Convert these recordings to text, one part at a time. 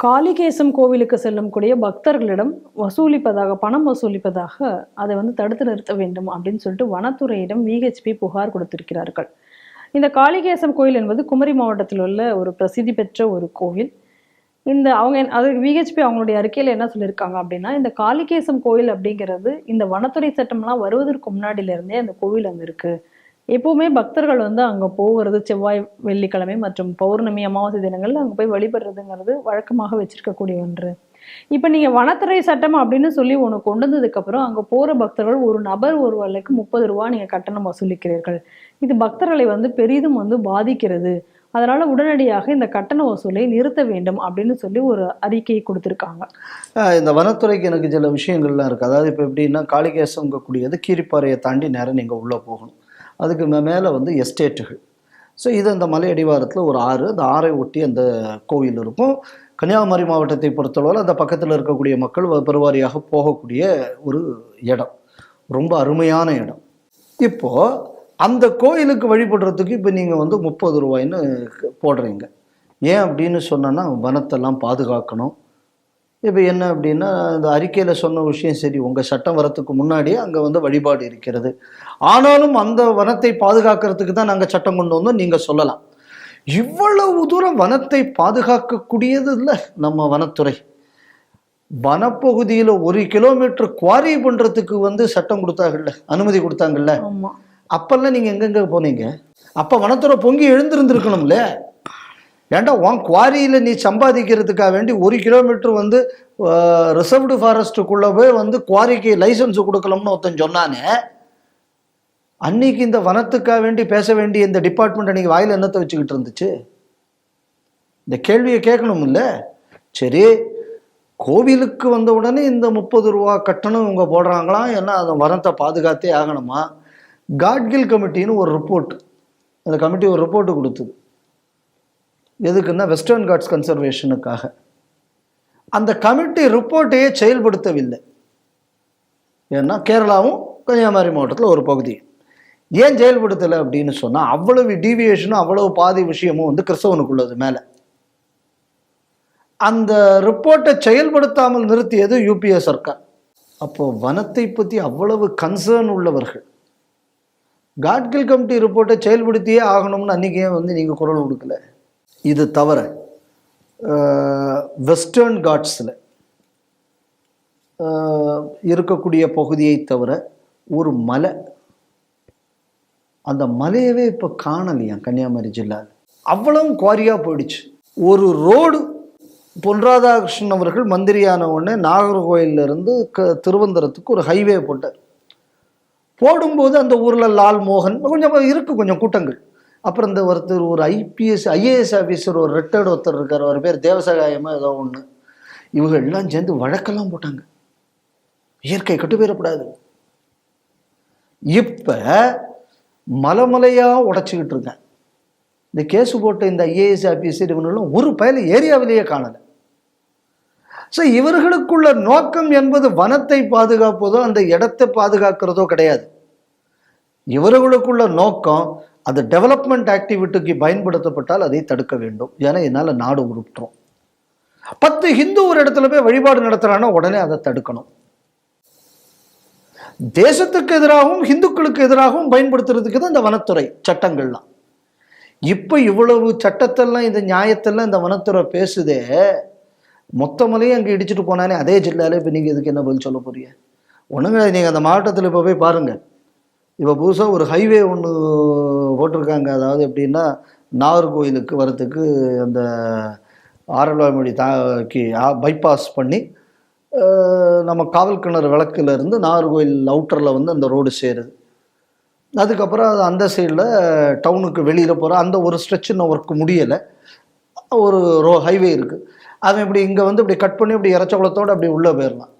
காளிகேசம் கோவிலுக்கு செல்லக்கூடிய பக்தர்களிடம் வசூலிப்பதாக பணம் வசூலிப்பதாக அதை வந்து தடுத்து நிறுத்த வேண்டும் அப்படின்னு சொல்லிட்டு வனத்துறையிடம் விஹெச்பி புகார் கொடுத்திருக்கிறார்கள். இந்த காளிகேசம் கோயில் என்பது குமரி மாவட்டத்தில் உள்ள ஒரு பிரசித்தி பெற்ற ஒரு கோவில். இந்த அவங்க அது விஹெச்பி அவங்களுடைய அறிக்கையில் என்ன சொல்லியிருக்காங்க அப்படின்னா இந்த காளிகேசம் கோயில் அப்படிங்கிறது இந்த வனத்துறை சட்டம்லாம் வருவதற்கு முன்னாடியிலேருந்தே அந்த கோவில் அங்கே இருக்குது எப்போவுமே பக்தர்கள் வந்து அங்கே போகிறது செவ்வாய் வெள்ளிக்கிழமை மற்றும் பௌர்ணமி அமாவாசை தினங்களில் அங்கே போய் வழிபடுறதுங்கிறது வழக்கமாக வச்சுருக்கக்கூடிய ஒன்று. இப்போ நீங்கள் வனத்துறை சட்டம் அப்படின்னு சொல்லி ஒன்று கொண்டு வந்ததுக்கப்புறம் அங்கே போகிற பக்தர்கள் ஒரு நபர் ஒரு வேலைக்கு முப்பது ரூபா நீங்கள் கட்டணம் வசூலிக்கிறீர்கள். இது பக்தர்களை வந்து பெரிதும் வந்து பாதிக்கிறது. அதனால உடனடியாக இந்த கட்டண வசூலை நிறுத்த வேண்டும் அப்படின்னு சொல்லி ஒரு அறிக்கையை கொடுத்துருக்காங்க. இந்த வனத்துறைக்கு எனக்கு சில விஷயங்கள்லாம் இருக்குது அதாவது இப்போ எப்படின்னா காளிகேசங்கக்கூடியது கீரிப்பாறையை தாண்டி நேரம் நீங்கள் உள்ளே போகணும். அதுக்கு மே மேலே வந்து எஸ்டேட்டுகள். ஸோ இது அந்த மலை அடிவாரத்தில் ஒரு ஆறு அந்த ஆறை ஒட்டி அந்த கோவில் இருக்கும். கன்னியாகுமரி மாவட்டத்தை பொறுத்தளவில் அந்த பக்கத்தில் இருக்கக்கூடிய மக்கள் பெருவாரியாக போகக்கூடிய ஒரு இடம். ரொம்ப அருமையான இடம். இப்போது அந்த கோயிலுக்கு வழிபடுறதுக்கு இப்போ நீங்கள் வந்து முப்பது ரூபாய்ன்னு போடுறீங்க. ஏன் அப்படின்னு சொன்னோன்னா வனத்தெல்லாம் பாதுகாக்கணும். இப்போ என்ன அப்படின்னா இந்த அறிக்கையில் சொன்ன விஷயம் சரி உங்கள் சட்டம் வரத்துக்கு முன்னாடியே அங்கே வந்து வழிபாடு இருக்கிறது. ஆனாலும் அந்த வனத்தை பாதுகாக்கிறதுக்கு தான் நாங்கள் சட்டம் கொண்டு வந்தோம் நீங்கள் சொல்லலாம். இவ்வளவு தூரம் வனத்தை பாதுகாக்கக்கூடியது இல்லை நம்ம வனத்துறை. வனப்பகுதியில் ஒரு கிலோமீட்டர் குவாரி பண்ணுறதுக்கு வந்து சட்டம் கொடுத்தாங்கல்ல அனுமதி கொடுத்தாங்கல்ல? அப்பெல்லாம் நீங்கள் எங்கெங்க போனீங்க? அப்போ வனத்துறை பொங்கி எழுந்திருந்திருக்கணும்ல? ஏன்டா உன் குவாரியில் நீ சம்பாதிக்கிறதுக்காக வேண்டி ஒரு கிலோமீட்டர் வந்து ரிசர்வ்டு ஃபாரஸ்ட்டுக்குள்ளே போய் வந்து குவாரிக்கு லைசன்ஸ் கொடுக்கலாம்னு ஒருத்தன் சொன்னானே. அன்னைக்கு இந்த வனத்துக்காக வேண்டி பேச வேண்டிய இந்த டிபார்ட்மெண்ட் அன்றைக்கி வாயில் என்னத்தை வச்சுக்கிட்டு இருந்துச்சு? இந்த கேள்வியை கேட்கணும்ல சரி கோவிலுக்கு வந்த உடனே இந்த முப்பது ரூபா கட்டணம் இவங்க போடுறாங்களாம் ஏன்னா அந்த வனத்தை பாதுகாத்தே ஆகணுமா? காட்கில் கமிட்டின்னு ஒரு ரிப்போர்ட் அந்த கமிட்டி ஒரு ரிப்போர்ட்டு கொடுத்தது. எதுக்குன்னா வெஸ்டர்ன் காட்ஸ் கன்சர்வேஷனுக்காக அந்த கமிட்டி ரிப்போர்ட்டையே செயல்படுத்தவில்லை. ஏன்னா கேரளாவும் கன்னியாகுமரி மாவட்டத்தில் ஒரு பகுதி. ஏன் செயல்படுத்தலை அப்படின்னு சொன்னால் அவ்வளவு டீவியேஷனும் அவ்வளவு பாதி விஷயமும் வந்து கிறிஸ்தவனுக்குள்ளது மேலே. அந்த ரிப்போர்ட்டை செயல்படுத்தாமல் நிறுத்தியது யூபிஏ சர்க்கார். அப்போ வனத்தை பற்றி அவ்வளவு கன்சர்ன் உள்ளவர்கள் காட்கில் கமிட்டி ரிப்போர்ட்டை செயல்படுத்தியே ஆகணும்னு அன்றைக்கி வந்து நீங்கள் குரல் கொடுக்கல. இது தவிர வெஸ்டர்ன் காட்ஸில் இருக்கக்கூடிய பகுதியை தவிர ஒரு மலை. அந்த மலையவே இப்போ காணலையா கன்னியாகுமரி ஜில்லாவில் அவ்வளவும் குவாரியாக போயிடுச்சு. ஒரு ரோடு பொன் ராதாகிருஷ்ணன் அவர்கள் மந்திரியான உடனே நாகர்கோயில்ல இருந்து க திருவந்தரத்துக்கு ஒரு ஹைவே போட்டார். போடும்போது அந்த ஊரில் லால் மோகன் கொஞ்சம் இருக்குது கொஞ்சம் கூட்டங்கள். அப்புறம் இந்த ஒருத்தர் ஒரு ஐபிஎஸ் ஐஏஎஸ் ஆஃபீஸர் ஒரு ரிட்டையர்டு ஒருத்தர் இருக்கார். அவர் பேர் தேவசகாயமா ஏதோ ஒன்று இவங்க எல்லாம் சேர்ந்து வழக்கெல்லாம் போட்டாங்க. இயற்கை கட்டுப்பேறக்கூடாது இப்போ மலைமலையாக உடைச்சிக்கிட்டு இருக்கேன் இந்த கேஸ் போட்ட இந்த ஐஏஎஸ் ஆஃபீஸர் இவங்களும் ஒரு பயல ஏரியாவிலேயே காணலை. ஸோ இவர்களுக்குள்ள நோக்கம் என்பது வனத்தை பாதுகாப்பதோ அந்த இடத்தை பாதுகாக்கிறதோ கிடையாது. இவர்களுக்குள்ள நோக்கம் அது டெவலப்மெண்ட் ஆக்டிவிட்டிக்கு பயன்படுத்தப்பட்டால் அதை தடுக்க வேண்டும். ஏன்னா என்னால் நாடு உருட்டுறோம் பத்து ஹிந்து ஒரு இடத்துல போய் வழிபாடு நடத்துகிறான்னா உடனே அதை தடுக்கணும். தேசத்துக்கு எதிராகவும் ஹிந்துக்களுக்கு எதிராகவும் பயன்படுத்துறதுக்கு தான் இந்த வனத்துறை சட்டங்கள்லாம். இப்போ இவ்வளவு சட்டத்தெல்லாம் இந்த நியாயத்தெல்லாம் இந்த வனத்துறை பேசுதே மொத்தமலையும் அங்கே இடிச்சுட்டு போனானே அதே ஜில்லாவில் இப்போ நீங்கள் இதுக்கு என்ன பதில் சொல்ல போறீங்க? ஒன்றுங்க நீங்கள் அந்த மாவட்டத்தில் இப்போ போய் பாருங்கள் இப்போ புதுசாக ஒரு ஹைவே ஒன்று போட்டிருக்காங்க. அதாவது எப்படின்னா நாகர்கோயிலுக்கு வரத்துக்கு அந்த ஆரல்வாய்மொழி தாக்கி பைபாஸ் பண்ணி நம்ம காவல் கிணறு விளக்குல நாகர்கோயில் அவுட்டரில் வந்து அந்த ரோடு சேருது. அதுக்கப்புறம் அது அந்த சைடில் டவுனுக்கு வெளியில் போகிற அந்த ஒரு ஸ்ட்ரெச்சு நான் ஒர்க் முடியலை. ஒரு ரோ ஹைவே இருக்குது அவன் இப்படி இங்கே வந்து இப்படி கட் பண்ணி இப்படி இறச்சகுளத்தோடு அப்படி உள்ளே போயிடலாம்.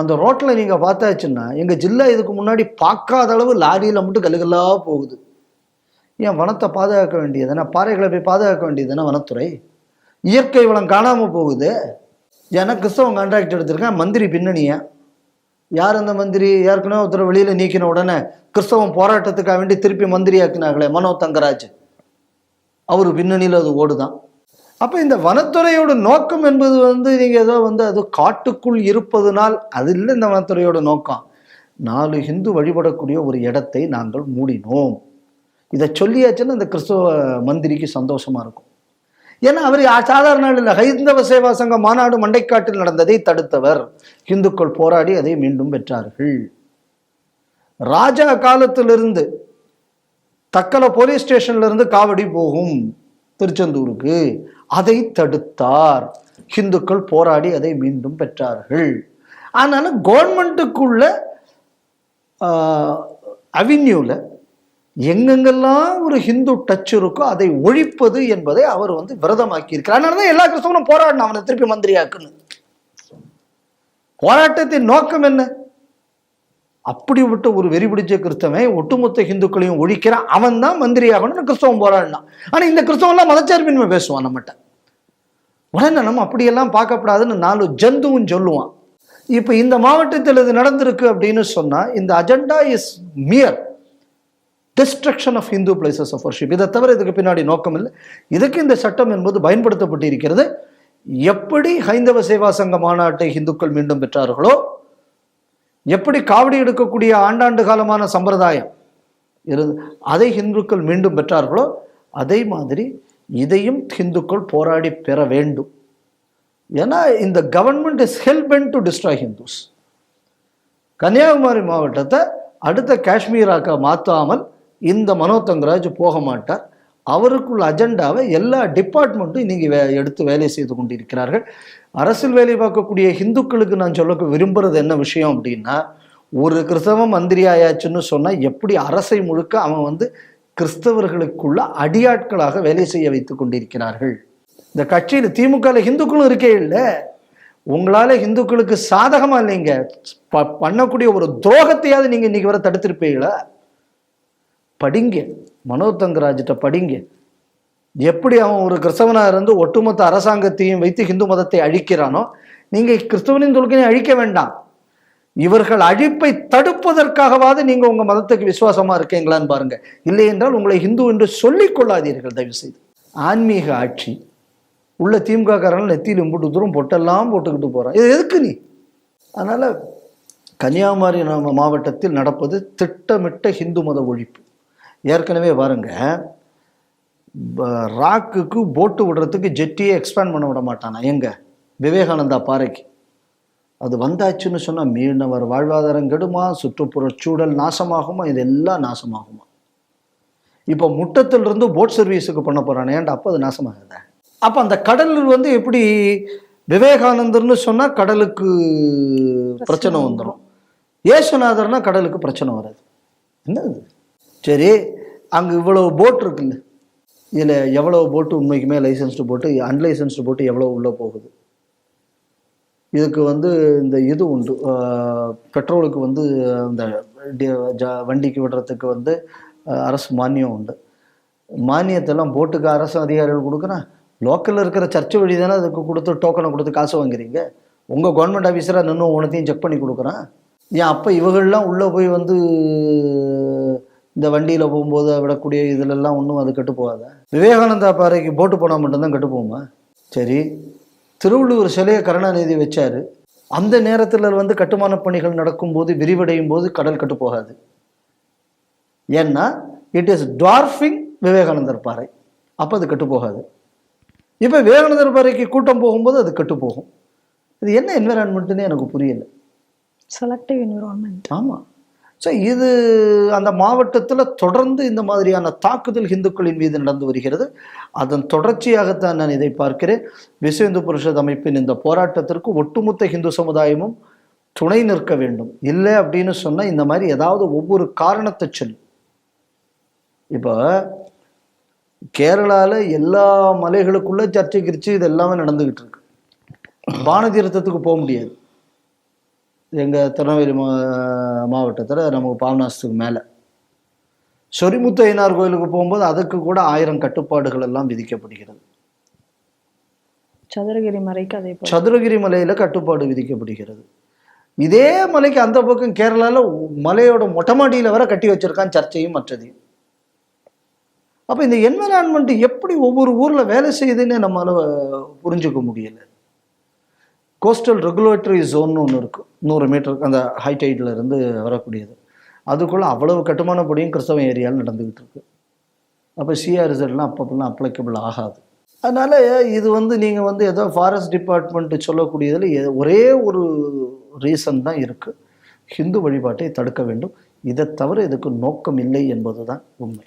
அந்த ரோட்டில் நீங்கள் பார்த்தாச்சுன்னா எங்கள் ஜில்லா இதுக்கு முன்னாடி பார்க்காத அளவு லாரியில் மட்டும் கலுகலாக போகுது. ஏன் வனத்தை பாதுகாக்க வேண்டியதுனா பாறைகளை போய் பாதுகாக்க வேண்டியதுனா வனத்துறை? இயற்கை வளம் காணாமல் போகுது. ஏன்னா கிறிஸ்தவன் கான்ட்ராக்ட் எடுத்திருக்கேன் மந்திரி பின்னணியை. யார் அந்த மந்திரி? ஏற்கனவே ஒருத்தர் வெளியில் நீக்கின உடனே கிறிஸ்தவம் போராட்டத்துக்காக வேண்டி திருப்பி மந்திரி ஆக்கினாங்களே மனோ தங்கராஜ். அவர் பின்னணியில் அது ஓடுதான். அப்போ இந்த வனத்துறையோட நோக்கம் என்பது வந்து நீங்கள் ஏதோ வந்து அது காட்டுக்குள் இருப்பதுனால் அது இல்லை இந்த வனத்துறையோட நோக்கம். நாலு ஹிந்து வழிபடக்கூடிய ஒரு இடத்தை நாங்கள் மூடினோம். இதை சொல்லியாச்சுன்னா இந்த கிறிஸ்தவ மந்திரிக்கு சந்தோஷமா இருக்கும். ஏன்னா அவர் சாதாரண நாளில் இல்லை. ஹைந்தவ சேவா சங்க மாநாடு மண்டைக்காட்டில் நடந்ததை தடுத்தவர். இந்துக்கள் போராடி அதை மீண்டும் பெற்றார்கள். ராஜா காலத்திலிருந்து தக்கலை போலீஸ் ஸ்டேஷன்லேருந்து காவடி போகும் திருச்செந்தூருக்கு. அதை தடுத்தார். ஹிந்துக்கள் போராடி அதை மீண்டும் பெற்றார்கள். அதனால் கவர்மெண்ட்டுக்குள்ள அவென்யூவில் எங்கெங்கெல்லாம் ஒரு ஹிந்து டச் இருக்கோ அதை ஒழிப்பது என்பதை அவர் வந்து விரதமாக்கி இருக்கிறார் அதனால தான் எல்லா கிறிஸ்தவனும் போராடினான் அவனை திருப்பி மந்திரியாக்குன்னு. போராட்டத்தின் நோக்கம் என்ன? அப்படிப்பட்ட ஒரு வெறி பிடிச்ச கிறிஸ்தவன் ஒட்டுமொத்த ஹிந்துக்களையும் ஒழிக்கிறான். அவன் தான் மந்திரி ஆகணும்னு கிறிஸ்தவன் போராடினான். ஆனால் இந்த கிறிஸ்தவன்லாம் மதச்சார்பின்மை பேசுவான் நம்மகிட்ட. உடனே நம்ம அப்படியெல்லாம் பார்க்கப்படாதுன்னு நாலு ஜந்துவும் சொல்லுவான். இப்போ இந்த மாவட்டத்தில் இது நடந்திருக்கு அப்படின்னு சொன்னால் இந்த agenda is mere destruction of Hindu places of worship இதை தவிர இதுக்கு பின்னாடி நோக்கம் இல்லை இதுக்கு இந்த சட்டம் என்பது பயன்படுத்தப்பட்டு இருக்கிறது எப்படி ஹைந்தவ சேவா சங்க மாநாட்டை ஹிந்துக்கள் மீண்டும் பெற்றார்களோ எப்படி காவடி எடுக்கக்கூடிய ஆண்டாண்டு காலமான சம்பிரதாயம் இருந்து அதை ஹிந்துக்கள் மீண்டும் பெற்றார்களோ அதே மாதிரி இதையும் ஹிந்துக்கள் போராடி பெற வேண்டும். ஏன்னா இந்த government is helping to destroy Hindus Kanyakumari மாவட்டத்தை அடுத்த காஷ்மீராக்க மாற்றாமல் இந்த மனோ தங்கராஜ் போக மாட்டார். அவருக்குள்ள அஜெண்டாவை எல்லா டிபார்ட்மெண்ட்டும் இன்றைக்கி வே எடுத்து வேலை செய்து கொண்டிருக்கிறார்கள். அரசியல் வேலை பார்க்கக்கூடிய ஹிந்துக்களுக்கு நான் சொல்ல விரும்புகிறது என்ன விஷயம் அப்படின்னா ஒரு கிறிஸ்தவ மந்திரி ஆயாச்சுன்னு சொன்னால் எப்படி அரசை முழுக்க அவன் வந்து கிறிஸ்தவர்களுக்குள்ள அடியாட்களாக வேலை செய்ய வைத்து கொண்டிருக்கிறார்கள். இந்த கட்சியில் திமுகவில் ஹிந்துக்களும் இருக்கே இல்லை. உங்களால் ஹிந்துக்களுக்கு சாதகமாக இல்லைங்க. ப- பண்ணக்கூடிய ஒரு துரோகத்தையாவது நீங்கள் இன்றைக்கி வர தடுத்திருப்பீங்களா? படிங்க. மனோதங்கராஜிட்ட படிங்க. எப்படி அவன் ஒரு கிறிஸ்தவனாக இருந்து ஒட்டுமொத்த அரசாங்கத்தையும் வைத்து ஹிந்து மதத்தை அழிக்கிறானோ நீங்கள் கிறிஸ்தவனின் தொழுக்கையை அழிக்க வேண்டாம். இவர்கள் அழிப்பை தடுப்பதற்காகவாவது நீங்கள் உங்கள் மதத்துக்கு விசுவாசமாக இருக்கீங்களான்னு பாருங்கள் இல்லை என்றால் உங்களை ஹிந்து என்று சொல்லிக் கொள்ளாதீர்கள் தயவுசெய்து. ஆன்மீக ஆட்சி. உள்ள திமுகக்காரன் நெத்தியில் இம்புட்டு தூரம் பொட்டெல்லாம் போட்டுக்கிட்டு போகிறான் இது எதுக்கு நீ? அதனால் கன்னியாகுமரி மாவட்டத்தில் நடப்பது திட்டமிட்ட ஹிந்து மத ஒழிப்பு. ஏற்கனவே பாருங்க ப- ராக்குக்கு போட்டு விடுறதுக்கு ஜெட்டியே எக்ஸ்பேண்ட் பண்ண விட மாட்டானா? எங்க? விவேகானந்தா பாறைக்கு. அது வந்தாச்சுன்னு சொன்னா மீனவர் வாழ்வாதாரம் கெடுமா? சுற்றுப்புற சூழல் நாசமாகுமா? இதெல்லாம் நாசமாகுமா? இப்போ முட்டத்திலிருந்து போட் சர்வீஸுக்கு பண்ண போறானே ஏன்டா அப்போ அது நாசமாகுதா? அப்போ அந்த கடல் வந்து எப்படி விவேகானந்தர்னு சொன்னா கடலுக்கு பிரச்சனை வந்துடும் ஏசுநாதர்னா கடலுக்கு பிரச்சனை வராது. என்னது சரி அங்கே இவ்வளவு போட் இருக்குல்ல இதில் எவ்வளோ போட்டு உண்மைக்குமே லைசன்ஸ்டு போட்டு அன்லைசன்ஸ்டு போட்டு எவ்வளோ உள்ளே போகுது. இதுக்கு வந்து இந்த இது உண்டு. பெட்ரோலுக்கு வந்து இந்த வண்டிக்கு விடுறதுக்கு வந்து அரசு மானியம் உண்டு. மானியத்தெல்லாம் போட்டுக்கு அரசு அதிகாரிகள் கொடுக்குறேன் லோக்கலில் இருக்கிற சர்ச்சு வழி தானே அதுக்கு கொடுத்து டோக்கனை கொடுத்து காசு வாங்குறீங்க? உங்கள் கவர்மெண்ட் ஆஃபீஸராக நின்று உனத்தையும் செக் பண்ணி கொடுக்குறேன். ஏன் அப்போ இவர்கள்லாம் உள்ளே போய் வந்து இந்த வண்டியில் போகும்போது விடக்கூடிய இதிலெல்லாம் ஒன்றும் அது கெட்டு போகாதா விவேகானந்தா பாறைக்கு போட்டு போனால் மட்டும்தான் கெட்டு போகுமா சரி. திருவள்ளுவர் சிலையை கருணாநிதி வச்சாரு. அந்த நேரத்தில் வந்து கட்டுமான பணிகள் நடக்கும்போது விரிவடையும் போது கடல் கெட்டு போகாது ஏன்னா இட் இஸ் டார்ஃபிங் விவேகானந்தர் பாறை. அப்போ அது கெட்டு போகாது இப்போ விவேகானந்தர் பாறைக்கு கூட்டம் போகும்போது அது கெட்டு போகும் இது என்ன என்விரான்மெண்ட்டுன்னு எனக்கு புரியல. செலக்டிவ் என்விரான்மெண்ட் ஆமாம் ஸோ இது அந்த மாவட்டத்தில் தொடர்ந்து இந்த மாதிரியான தாக்குதல் இந்துக்களின் மீது நடந்து வருகிறது. அதன் தொடர்ச்சியாகத்தான் நான் இதை பார்க்கிறேன். விஸ்வ இந்து பரிஷத் அமைப்பின் இந்த போராட்டத்திற்கு ஒட்டுமொத்த இந்து சமுதாயமும் துணை நிற்க வேண்டும். இல்லை அப்படின்னு சொன்னால் இந்த மாதிரி ஏதாவது ஒவ்வொரு காரணத்தை சொல்லி. இப்போ கேரளாவில் எல்லா மலைகளுக்குள்ளே சர்ச்சை கிரிச்சு இது எல்லாமே நடந்துக்கிட்டு இருக்கு. பானதீர்த்தத்துக்கு போக முடியாது. எங்கள் திருநெல்வேலி மா மாவட்டத்தில் நமக்கு பாவனாசத்துக்கு மேலே. சொரிமுத்து ஐயனார் கோயிலுக்கு போகும்போது அதுக்கு கூட ஆயிரம் கட்டுப்பாடுகள் எல்லாம் விதிக்கப்படுகிறது. சதுரகிரி மலைக்கு அதே சதுரகிரி மலையில கட்டுப்பாடு விதிக்கப்படுகிறது. இதே மலைக்கு அந்த பக்கம் கேரளால மலையோட மொட்டை மாடியில வர கட்டி வச்சிருக்கான் சர்ச்சையும் மற்றதையும். அப்போ இந்த என்விரான்மெண்ட் எப்படி ஒவ்வொரு ஊரில் வேலை செய்யுதுன்னு நம்மளால புரிஞ்சுக்க முடியல. கோஸ்டல் ரெகுலேட்டரி ஜோன்னு ஒன்று இருக்குது நூறு மீட்டருக்கு அந்த ஹைடைட்டில் இருந்து வரக்கூடியது. அதுக்குள்ளே அவ்வளவு கட்டுமான படியும் கிறிஸ்தவ ஏரியாவில் நடந்துக்கிட்டு இருக்கு. அப்போ சிஆர்இசட்லாம் அப்பப்பெல்லாம் அப்ளிகபிள் ஆகாது. அதனால் இது வந்து நீங்கள் வந்து ஏதோ ஃபாரஸ்ட் டிபார்ட்மெண்ட்டு சொல்லக்கூடியதில் ஒரே ஒரு ரீசன் தான் இருக்குது ஹிந்து வழிபாட்டை தடுக்க வேண்டும். இதை தவிர இதுக்கு நோக்கம் இல்லை என்பது தான் உண்மை.